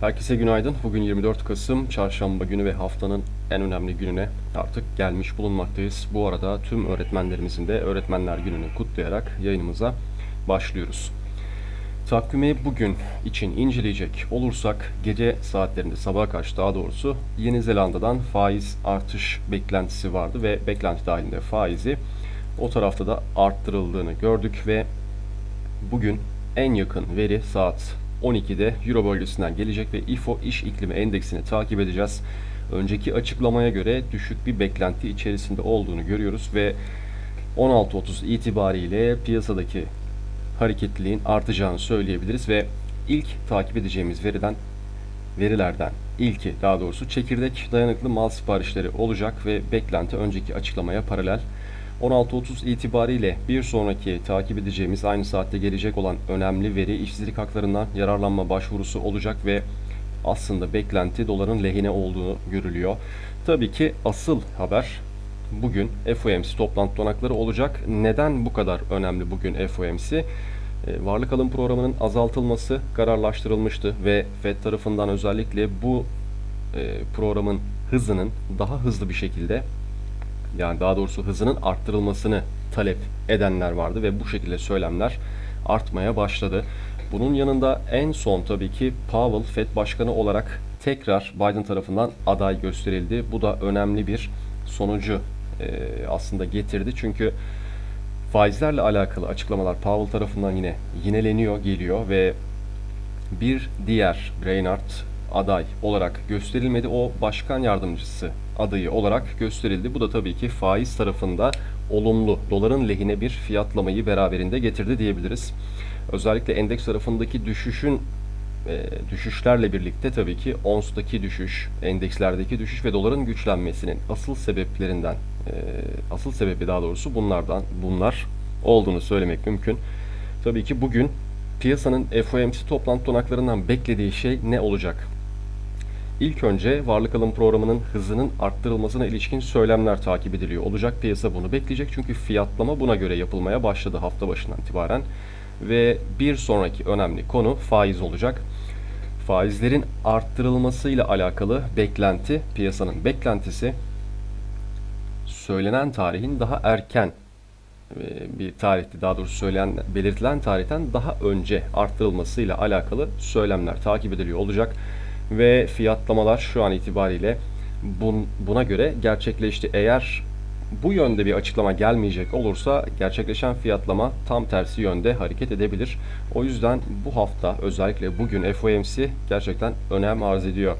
Herkese günaydın. Bugün 24 Kasım Çarşamba günü ve haftanın en önemli gününe artık gelmiş bulunmaktayız. Bu arada tüm öğretmenlerimizin de Öğretmenler Günü'nü kutlayarak yayınımıza başlıyoruz. Takvimi bugün için inceleyecek olursak gece saatlerinde sabaha karşı daha doğrusu Yeni Zelanda'dan faiz artış beklentisi vardı ve beklenti dahilinde faizi o tarafta da arttırıldığını gördük ve bugün en yakın veri saat 12'de Euro bölgesinden gelecek ve IFO iş iklimi endeksini takip edeceğiz. Önceki açıklamaya göre düşük bir beklenti içerisinde olduğunu görüyoruz ve 16.30 itibariyle piyasadaki hareketliliğin artacağını söyleyebiliriz ve ilk takip edeceğimiz veriden verilerden ilki daha doğrusu çekirdek dayanıklı mal siparişleri olacak ve beklenti önceki açıklamaya paralel. 16.30 itibariyle bir sonraki takip edeceğimiz aynı saatte gelecek olan önemli veri işsizlik haklarından yararlanma başvurusu olacak ve aslında beklenti doların lehine olduğu görülüyor. Tabii ki asıl haber bugün FOMC toplantı tutanakları olacak. Neden bu kadar önemli bugün FOMC? E, Varlık alım programının azaltılması kararlaştırılmıştı ve Fed tarafından özellikle bu e, programın hızının daha hızlı bir şekilde yani daha doğrusu hızının arttırılmasını talep edenler vardı ve bu şekilde söylemler artmaya başladı. Bunun yanında en son tabii ki Powell Fed Başkanı olarak tekrar Biden tarafından aday gösterildi. Bu da önemli bir sonucu e, aslında getirdi. Çünkü faizlerle alakalı açıklamalar Powell tarafından yine yineleniyor, geliyor ve bir diğer Reinhardt aday olarak gösterilmedi. O başkan yardımcısı adayı olarak gösterildi. Bu da tabii ki faiz tarafında olumlu, doların lehine bir fiyatlamayı beraberinde getirdi diyebiliriz. Özellikle endeks tarafındaki düşüşün e, düşüşlerle birlikte tabii ki ONS'taki düşüş, endekslerdeki düşüş ve doların güçlenmesinin asıl sebeplerinden, e, asıl sebebi daha doğrusu bunlardan bunlar olduğunu söylemek mümkün. Tabii ki bugün piyasanın FOMC toplantı tutanaklarından beklediği şey ne olacak? İlk önce varlık alım programının hızının arttırılmasına ilişkin söylemler takip ediliyor. Olacak piyasa bunu bekleyecek çünkü fiyatlama buna göre yapılmaya başladı hafta başından itibaren. Ve bir sonraki önemli konu faiz olacak. Faizlerin arttırılmasıyla alakalı beklenti, piyasanın beklentisi söylenen tarihin daha erken e, bir tarihte daha doğrusu söylenen belirtilen tarihten daha önce arttırılmasıyla alakalı söylemler takip ediliyor olacak ve fiyatlamalar şu an itibariyle bun, buna göre gerçekleşti. Eğer bu yönde bir açıklama gelmeyecek olursa gerçekleşen fiyatlama tam tersi yönde hareket edebilir. O yüzden bu hafta özellikle bugün FOMC gerçekten önem arz ediyor.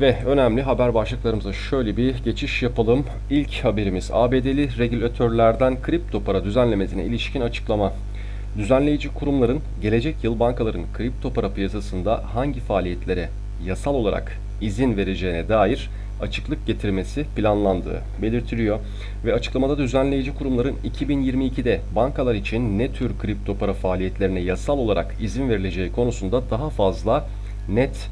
Ve önemli haber başlıklarımıza şöyle bir geçiş yapalım. İlk haberimiz ABD'li regülatörlerden kripto para düzenlemesine ilişkin açıklama. Düzenleyici kurumların gelecek yıl bankaların kripto para piyasasında hangi faaliyetlere yasal olarak izin vereceğine dair açıklık getirmesi planlandığı belirtiliyor ve açıklamada düzenleyici kurumların 2022'de bankalar için ne tür kripto para faaliyetlerine yasal olarak izin verileceği konusunda daha fazla net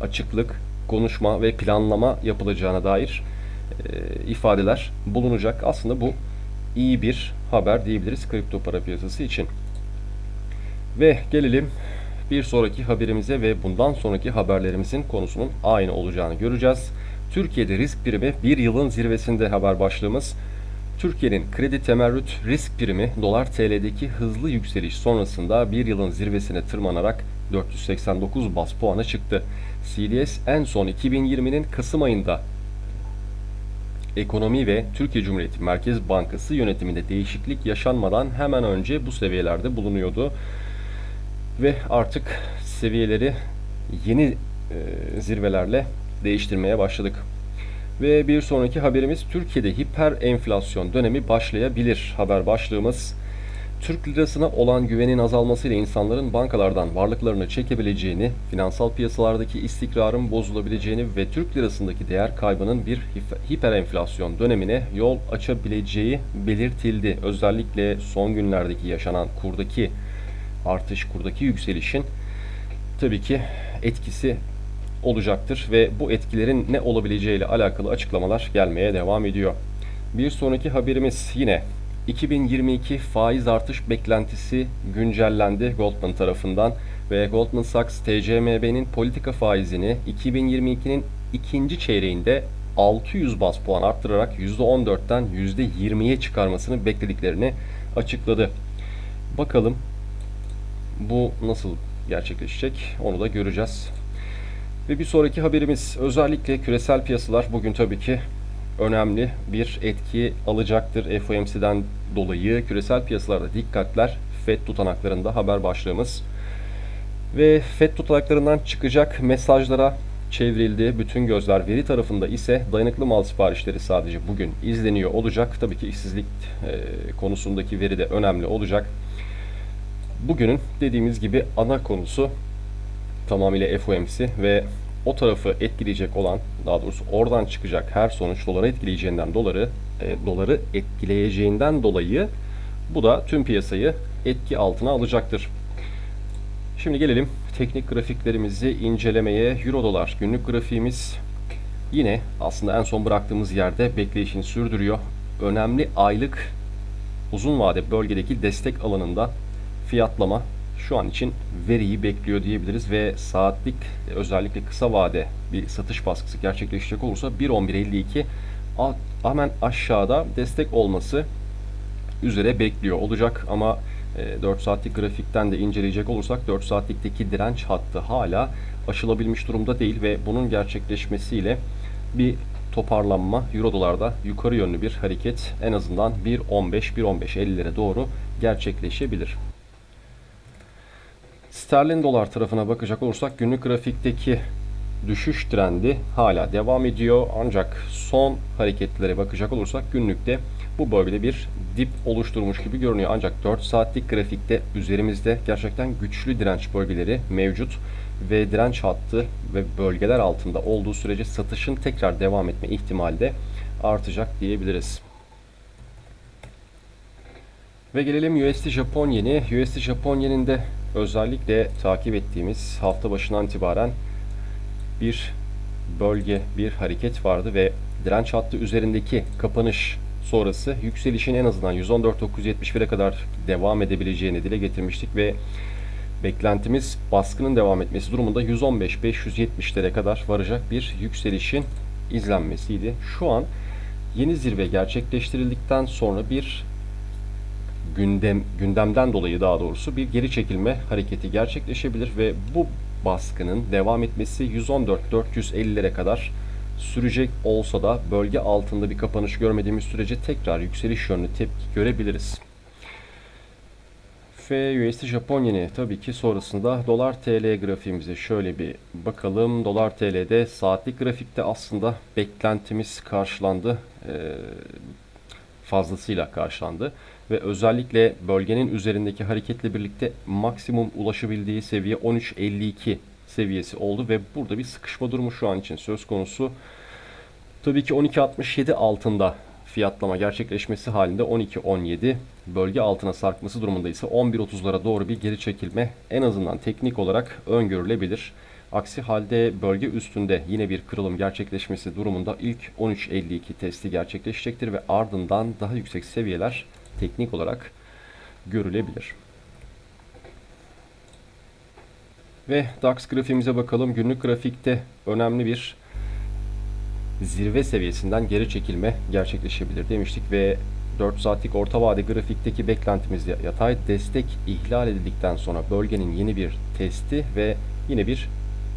açıklık, konuşma ve planlama yapılacağına dair e, ifadeler bulunacak. Aslında bu iyi bir haber diyebiliriz kripto para piyasası için. Ve gelelim bir sonraki haberimize ve bundan sonraki haberlerimizin konusunun aynı olacağını göreceğiz. Türkiye'de risk primi bir yılın zirvesinde haber başlığımız. Türkiye'nin kredi temerrüt risk primi dolar TL'deki hızlı yükseliş sonrasında bir yılın zirvesine tırmanarak 489 bas puana çıktı. CDS en son 2020'nin Kasım ayında Ekonomi ve Türkiye Cumhuriyeti Merkez Bankası yönetiminde değişiklik yaşanmadan hemen önce bu seviyelerde bulunuyordu ve artık seviyeleri yeni e, zirvelerle değiştirmeye başladık. Ve bir sonraki haberimiz Türkiye'de hiper enflasyon dönemi başlayabilir. Haber başlığımız Türk lirasına olan güvenin azalmasıyla insanların bankalardan varlıklarını çekebileceğini, finansal piyasalardaki istikrarın bozulabileceğini ve Türk lirasındaki değer kaybının bir hiper enflasyon dönemine yol açabileceği belirtildi. Özellikle son günlerdeki yaşanan kurdaki artış, kurdaki yükselişin tabii ki etkisi olacaktır ve bu etkilerin ne olabileceği ile alakalı açıklamalar gelmeye devam ediyor. Bir sonraki haberimiz yine 2022 faiz artış beklentisi güncellendi Goldman tarafından. Ve Goldman Sachs TCMB'nin politika faizini 2022'nin ikinci çeyreğinde 600 bas puan arttırarak %14'ten %20'ye çıkarmasını beklediklerini açıkladı. Bakalım bu nasıl gerçekleşecek onu da göreceğiz. Ve bir sonraki haberimiz özellikle küresel piyasalar bugün tabii ki önemli bir etki alacaktır FOMC'den dolayı. Küresel piyasalarda dikkatler FED tutanaklarında haber başlığımız. Ve FED tutanaklarından çıkacak mesajlara çevrildi. Bütün gözler veri tarafında ise dayanıklı mal siparişleri sadece bugün izleniyor olacak. Tabii ki işsizlik e, konusundaki veri de önemli olacak. Bugünün dediğimiz gibi ana konusu tamamıyla FOMC ve o tarafı etkileyecek olan, daha doğrusu oradan çıkacak her sonuç doları etkileyeceğinden doları, e, doları etkileyeceğinden dolayı bu da tüm piyasayı etki altına alacaktır. Şimdi gelelim teknik grafiklerimizi incelemeye. Euro dolar günlük grafiğimiz yine aslında en son bıraktığımız yerde bekleyişini sürdürüyor. Önemli aylık uzun vade bölgedeki destek alanında fiyatlama şu an için veriyi bekliyor diyebiliriz ve saatlik özellikle kısa vade bir satış baskısı gerçekleşecek olursa 1.11.52 hemen aşağıda destek olması üzere bekliyor olacak ama 4 e, saatlik grafikten de inceleyecek olursak 4 saatlikteki direnç hattı hala aşılabilmiş durumda değil ve bunun gerçekleşmesiyle bir toparlanma Euro dolarda yukarı yönlü bir hareket en azından 1.15-1.15.50'lere doğru gerçekleşebilir. Sterlin dolar tarafına bakacak olursak günlük grafikteki düşüş trendi hala devam ediyor. Ancak son hareketlere bakacak olursak günlükte bu bölgede bir dip oluşturmuş gibi görünüyor. Ancak 4 saatlik grafikte üzerimizde gerçekten güçlü direnç bölgeleri mevcut ve direnç hattı ve bölgeler altında olduğu sürece satışın tekrar devam etme ihtimali de artacak diyebiliriz. Ve gelelim USD Japon yeni. USD Japon yeninde özellikle takip ettiğimiz hafta başından itibaren bir bölge, bir hareket vardı ve direnç hattı üzerindeki kapanış sonrası yükselişin en azından 114.971'e kadar devam edebileceğini dile getirmiştik ve beklentimiz baskının devam etmesi durumunda 115.570'lere kadar varacak bir yükselişin izlenmesiydi. Şu an yeni zirve gerçekleştirildikten sonra bir gündem gündemden dolayı daha doğrusu bir geri çekilme hareketi gerçekleşebilir ve bu baskının devam etmesi 114.450'lere kadar sürecek olsa da bölge altında bir kapanış görmediğimiz sürece tekrar yükseliş yönlü tepki görebiliriz. Ve USD Japon yeni tabii ki sonrasında dolar TL grafiğimize şöyle bir bakalım. Dolar TL'de saatlik grafikte aslında beklentimiz karşılandı. Ee, fazlasıyla karşılandı ve özellikle bölgenin üzerindeki hareketle birlikte maksimum ulaşabildiği seviye 13.52 seviyesi oldu ve burada bir sıkışma durumu şu an için söz konusu. Tabii ki 12.67 altında fiyatlama gerçekleşmesi halinde 12.17 bölge altına sarkması durumunda ise 11.30'lara doğru bir geri çekilme en azından teknik olarak öngörülebilir. Aksi halde bölge üstünde yine bir kırılım gerçekleşmesi durumunda ilk 13.52 testi gerçekleşecektir ve ardından daha yüksek seviyeler teknik olarak görülebilir. Ve DAX grafiğimize bakalım. Günlük grafikte önemli bir zirve seviyesinden geri çekilme gerçekleşebilir demiştik ve 4 saatlik orta vade grafikteki beklentimiz yatay destek ihlal edildikten sonra bölgenin yeni bir testi ve yine bir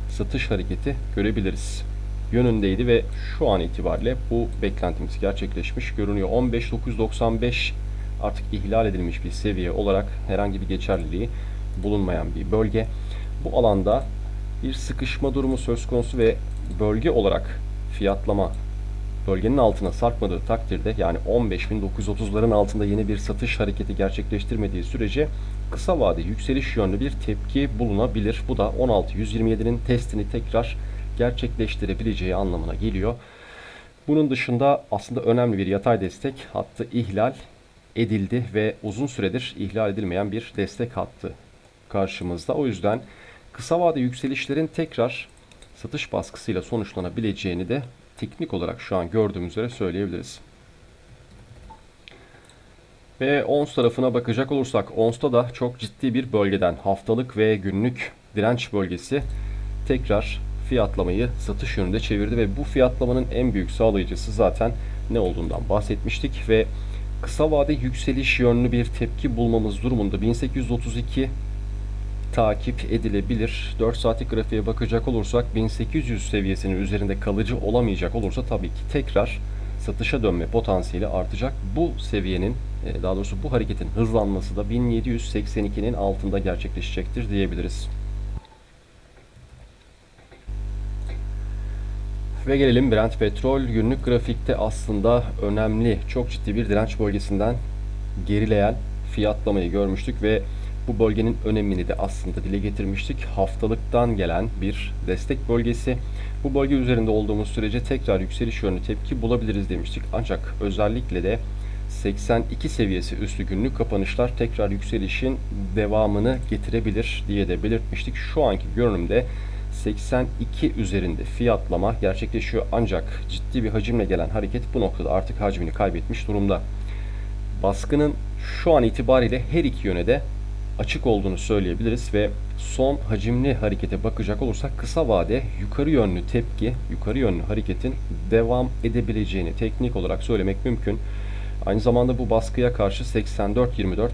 satış hareketi görebiliriz. Yönündeydi ve şu an itibariyle bu beklentimiz gerçekleşmiş görünüyor. 15.995 artık ihlal edilmiş bir seviye olarak herhangi bir geçerliliği bulunmayan bir bölge. Bu alanda bir sıkışma durumu söz konusu ve bölge olarak fiyatlama bölgenin altına sarkmadığı takdirde yani 15.930'ların altında yeni bir satış hareketi gerçekleştirmediği sürece kısa vade yükseliş yönlü bir tepki bulunabilir. Bu da 16.127'nin testini tekrar gerçekleştirebileceği anlamına geliyor. Bunun dışında aslında önemli bir yatay destek hattı ihlal edildi ve uzun süredir ihlal edilmeyen bir destek hattı karşımızda. O yüzden kısa vade yükselişlerin tekrar satış baskısıyla sonuçlanabileceğini de teknik olarak şu an gördüğümüz üzere söyleyebiliriz. Ve ONS tarafına bakacak olursak ONS'ta da çok ciddi bir bölgeden haftalık ve günlük direnç bölgesi tekrar fiyatlamayı satış yönünde çevirdi ve bu fiyatlamanın en büyük sağlayıcısı zaten ne olduğundan bahsetmiştik ve kısa vade yükseliş yönlü bir tepki bulmamız durumunda 1832 takip edilebilir. 4 saatlik grafiğe bakacak olursak 1800 seviyesinin üzerinde kalıcı olamayacak olursa tabii ki tekrar satışa dönme potansiyeli artacak. Bu seviyenin e, daha doğrusu bu hareketin hızlanması da 1782'nin altında gerçekleşecektir diyebiliriz. Ve gelelim Brent petrol günlük grafikte aslında önemli, çok ciddi bir direnç bölgesinden gerileyen fiyatlamayı görmüştük ve bu bölgenin önemini de aslında dile getirmiştik. Haftalıktan gelen bir destek bölgesi. Bu bölge üzerinde olduğumuz sürece tekrar yükseliş yönlü tepki bulabiliriz demiştik. Ancak özellikle de 82 seviyesi üstü günlük kapanışlar tekrar yükselişin devamını getirebilir diye de belirtmiştik. Şu anki görünümde 82 üzerinde fiyatlama gerçekleşiyor ancak ciddi bir hacimle gelen hareket bu noktada artık hacmini kaybetmiş durumda. Baskının şu an itibariyle her iki yöne de açık olduğunu söyleyebiliriz ve son hacimli harekete bakacak olursak kısa vade yukarı yönlü tepki, yukarı yönlü hareketin devam edebileceğini teknik olarak söylemek mümkün. Aynı zamanda bu baskıya karşı 84-24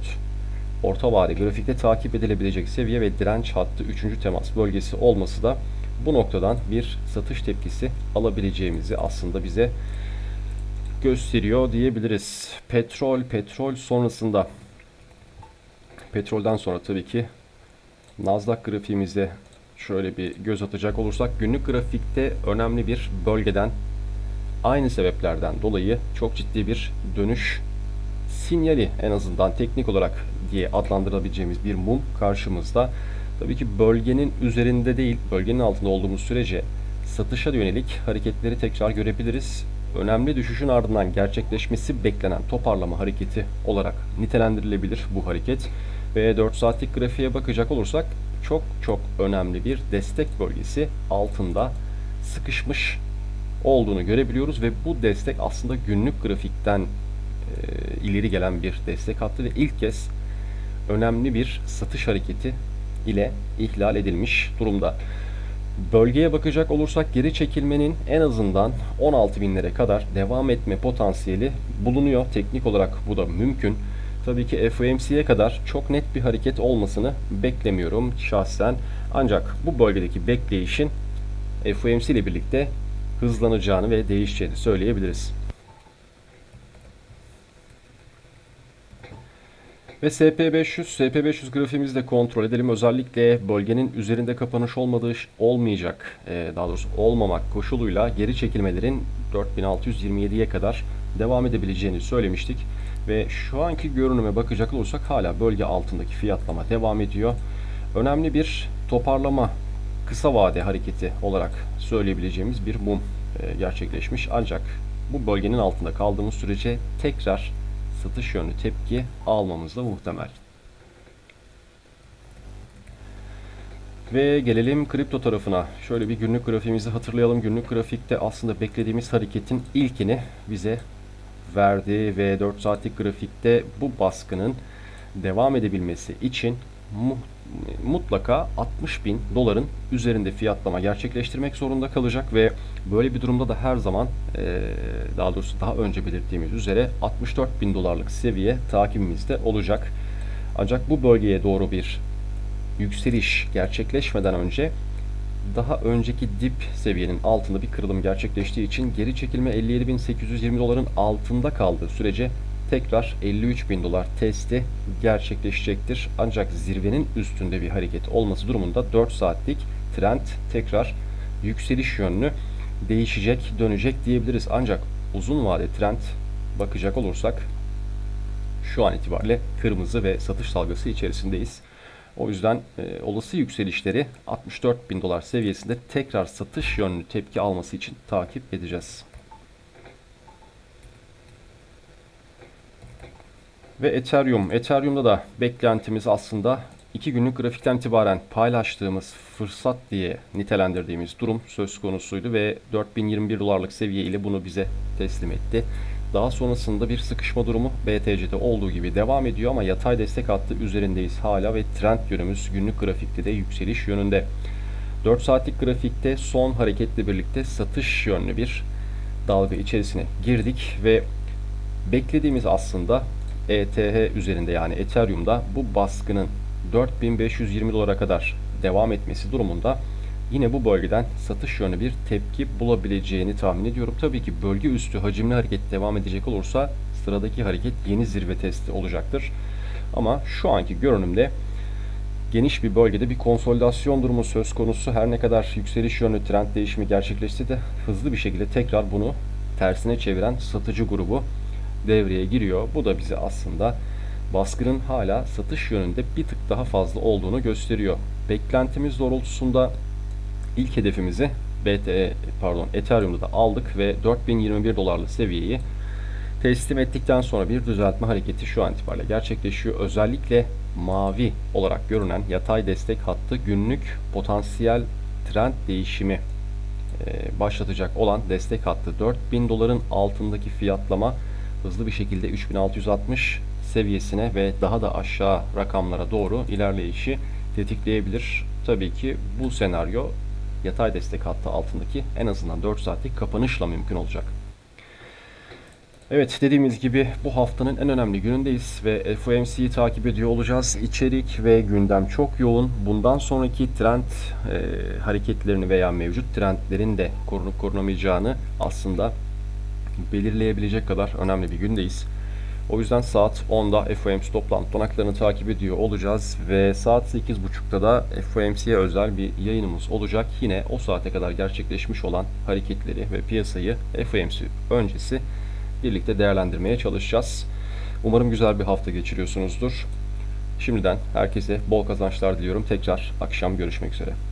orta vade grafikte takip edilebilecek seviye ve direnç hattı 3. temas bölgesi olması da bu noktadan bir satış tepkisi alabileceğimizi aslında bize gösteriyor diyebiliriz. Petrol, petrol sonrasında petrolden sonra tabii ki Nasdaq grafiğimize şöyle bir göz atacak olursak günlük grafikte önemli bir bölgeden aynı sebeplerden dolayı çok ciddi bir dönüş sinyali en azından teknik olarak diye adlandırabileceğimiz bir mum karşımızda. Tabii ki bölgenin üzerinde değil, bölgenin altında olduğumuz sürece satışa yönelik hareketleri tekrar görebiliriz. Önemli düşüşün ardından gerçekleşmesi beklenen toparlama hareketi olarak nitelendirilebilir bu hareket. Ve 4 saatlik grafiğe bakacak olursak çok çok önemli bir destek bölgesi altında sıkışmış olduğunu görebiliyoruz ve bu destek aslında günlük grafikten ileri gelen bir destek hattı ve ilk kez önemli bir satış hareketi ile ihlal edilmiş durumda. Bölgeye bakacak olursak geri çekilmenin en azından 16 binlere kadar devam etme potansiyeli bulunuyor. Teknik olarak bu da mümkün. Tabii ki FOMC'ye kadar çok net bir hareket olmasını beklemiyorum şahsen. Ancak bu bölgedeki bekleyişin FOMC ile birlikte hızlanacağını ve değişeceğini söyleyebiliriz. Ve SP500, SP500 grafiğimizi de kontrol edelim. Özellikle bölgenin üzerinde kapanış olmadığı olmayacak, e, daha doğrusu olmamak koşuluyla geri çekilmelerin 4627'ye kadar devam edebileceğini söylemiştik. Ve şu anki görünüme bakacak olursak hala bölge altındaki fiyatlama devam ediyor. Önemli bir toparlama kısa vade hareketi olarak söyleyebileceğimiz bir mum e, gerçekleşmiş. Ancak bu bölgenin altında kaldığımız sürece tekrar satış yönlü tepki almamız da muhtemel. Ve gelelim kripto tarafına. Şöyle bir günlük grafiğimizi hatırlayalım. Günlük grafikte aslında beklediğimiz hareketin ilkini bize verdi ve 4 saatlik grafikte bu baskının devam edebilmesi için mutlaka 60 bin doların üzerinde fiyatlama gerçekleştirmek zorunda kalacak ve böyle bir durumda da her zaman daha doğrusu daha önce belirttiğimiz üzere 64 bin dolarlık seviye takibimizde olacak. Ancak bu bölgeye doğru bir yükseliş gerçekleşmeden önce daha önceki dip seviyenin altında bir kırılım gerçekleştiği için geri çekilme 57.820 doların altında kaldığı sürece tekrar 53 bin dolar testi gerçekleşecektir. Ancak zirvenin üstünde bir hareket olması durumunda 4 saatlik trend tekrar yükseliş yönlü değişecek, dönecek diyebiliriz. Ancak uzun vade trend bakacak olursak şu an itibariyle kırmızı ve satış dalgası içerisindeyiz. O yüzden e, olası yükselişleri 64 bin dolar seviyesinde tekrar satış yönlü tepki alması için takip edeceğiz. Ve Ethereum. Ethereum'da da beklentimiz aslında 2 günlük grafikten itibaren paylaştığımız fırsat diye nitelendirdiğimiz durum söz konusuydu ve 4021 dolarlık seviye ile bunu bize teslim etti Daha sonrasında bir sıkışma durumu BTC'de olduğu gibi devam ediyor ama yatay destek hattı üzerindeyiz hala ve trend yönümüz günlük grafikte de yükseliş yönünde. 4 saatlik grafikte son hareketle birlikte satış yönlü bir dalga içerisine girdik ve beklediğimiz aslında ETH üzerinde yani Ethereum'da bu baskının 4520 dolara kadar devam etmesi durumunda yine bu bölgeden satış yönlü bir tepki bulabileceğini tahmin ediyorum. Tabii ki bölge üstü hacimli hareket devam edecek olursa sıradaki hareket yeni zirve testi olacaktır. Ama şu anki görünümde geniş bir bölgede bir konsolidasyon durumu söz konusu. Her ne kadar yükseliş yönlü trend değişimi gerçekleşse de hızlı bir şekilde tekrar bunu tersine çeviren satıcı grubu devreye giriyor. Bu da bize aslında baskının hala satış yönünde bir tık daha fazla olduğunu gösteriyor. Beklentimiz doğrultusunda ilk hedefimizi BTE pardon Ethereum'da da aldık ve 4021 dolarlı seviyeyi teslim ettikten sonra bir düzeltme hareketi şu an itibariyle gerçekleşiyor. Özellikle mavi olarak görünen yatay destek hattı günlük potansiyel trend değişimi e, başlatacak olan destek hattı 4000 doların altındaki fiyatlama hızlı bir şekilde 3660 seviyesine ve daha da aşağı rakamlara doğru ilerleyişi tetikleyebilir. Tabii ki bu senaryo yatay destek hattı altındaki en azından 4 saatlik kapanışla mümkün olacak. Evet dediğimiz gibi bu haftanın en önemli günündeyiz ve FOMC'yi takip ediyor olacağız. İçerik ve gündem çok yoğun. Bundan sonraki trend e, hareketlerini veya mevcut trendlerin de korunup korunamayacağını aslında belirleyebilecek kadar önemli bir gündeyiz. O yüzden saat 10'da FOMC toplantı donaklarını takip ediyor olacağız ve saat 8.30'da da FOMC'ye özel bir yayınımız olacak. Yine o saate kadar gerçekleşmiş olan hareketleri ve piyasayı FOMC öncesi birlikte değerlendirmeye çalışacağız. Umarım güzel bir hafta geçiriyorsunuzdur. Şimdiden herkese bol kazançlar diliyorum. Tekrar akşam görüşmek üzere.